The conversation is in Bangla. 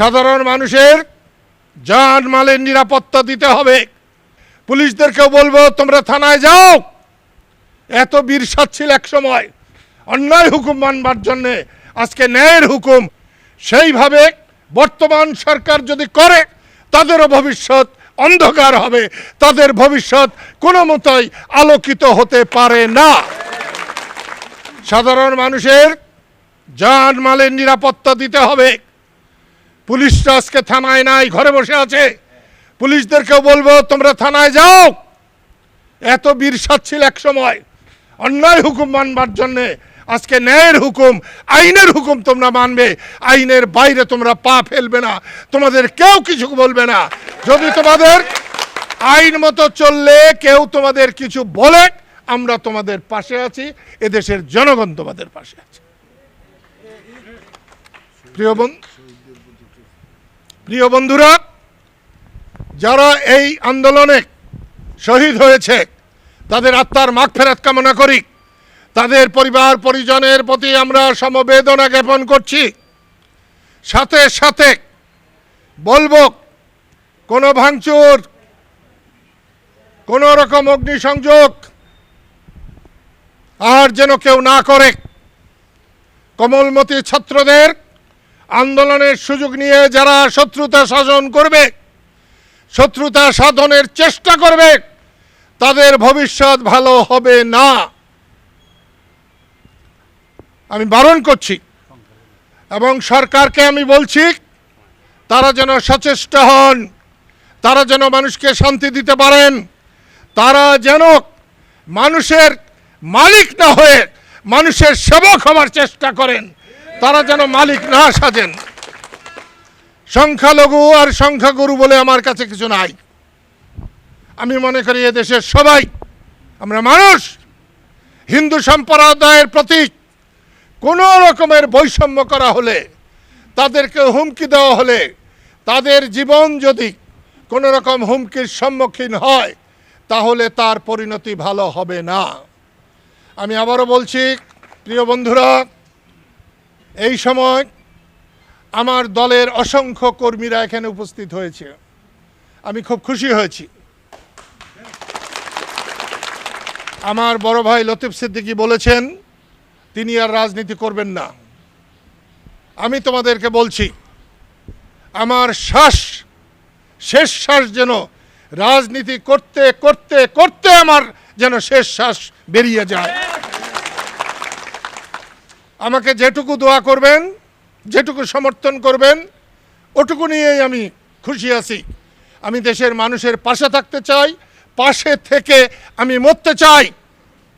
সাধারণ মানুষের জান মালের নিরাপত্তা দিতে হবে। পুলিশদেরকেও বলব, তোমরা থানায় যাও। এত বীর ছিল এক সময়। অন্যায় হুকুম মানবার জন্যে, আজকে ন্যায়ের হুকুম। সেইভাবে বর্তমান সরকার যদি করে, তাদেরও ভবিষ্যৎ অন্ধকার হবে। তাদের ভবিষ্যৎ কোনো মতোই আলোকিত হতে পারে না। সাধারণ মানুষের জান মালের নিরাপত্তা দিতে হবে। পুলিশরা আজকে থানায় নাই, ঘরে বসে আছে। পুলিশদেরকেও বলব, তোমরা থানায় যাও। এত বীর ছিল এক সময়। অন্যায় হুকুম মানবার জন্যে আজকে ন্যায়ের হুকুম, আইনের হুকুম তোমরা মানবে। আইনের বাইরে তোমরা পা ফেলবে না। তোমাদের কেউ কিছু বলবে না। যদি তোমাদের আইন মতো চললে, কেউ তোমাদের কিছু বলে, আমরা তোমাদের পাশে আছি। এদেশের জনগণ তোমাদের পাশে আছে। প্রিয় বন্ধু প্রিয় বন্ধুরা, যারা এই আন্দোলনে শহীদ হয়েছে, তাদের আত্মার মাগ ফেরাত কামনা করি। তাদের পরিবার, পরিজনের প্রতি আমরা সমবেদনা জ্ঞাপন করছি। সাথে সাথে বলব, কোনো ভাঙচুর, কোনো রকম অগ্নিসংযোগ আর যেন কেউ না করে। কমলমতি ছাত্রদের আন্দোলনের সুযোগ নিয়ে যারা শত্রুতা শাসন করবে, শত্রুতা সাধনের চেষ্টা করবে, তাদের ভবিষ্যৎ ভালো হবে না। আমি বারণ করছি এবং সরকারকে আমি বলছি, তারা যেন সচেষ্ট হন, তারা যেন মানুষকে শান্তি দিতে পারেন, তারা যেন মানুষের মালিক না হয়ে মানুষের সেবক হওয়ার চেষ্টা করেন। তারা যেন মালিক না সাজেন। সংখ্যালঘু আর সংখ্যাগুরু বলে আমার কাছে কিছু নাই। আমি মনে করি দেশের সবাই, আমরা মানুষ, হিন্দু সম্প্রদায়ের প্রতি কোনো রকমের বৈষম্য করা হলে, তাদেরকে হুমকি দেওয়া হলে, তাদের জীবন যদি কোনো রকম হুমকির সম্মুখীন হয়, তাহলে তার পরিণতি ভালো হবে না। আমি আবারও বলছি, প্রিয় বন্ধুরা এই সময় আমার দলের অসংখ্য কর্মীরা এখানে উপস্থিত হয়েছে। আমি খুব খুশি হয়েছি। আমার বড় ভাই লতিফ সিদ্দিকী বলেছেন, তিনি আর রাজনীতি করবেন না। আমি তোমাদেরকে বলছি, আমার শ্বাস, শেষ শ্বাস যেন রাজনীতি করতে করতে করতে আমার যেন শেষ শ্বাস বেরিয়ে যায়। আমাকে যেটুকু দোয়া করবেন, যেটুকু সমর্থন করবেন, ওটুকু নিয়েই আমি খুশি আছি। আমি দেশের মানুষের পাশে থাকতে চাই, পাশে থেকে আমি মরতে চাই।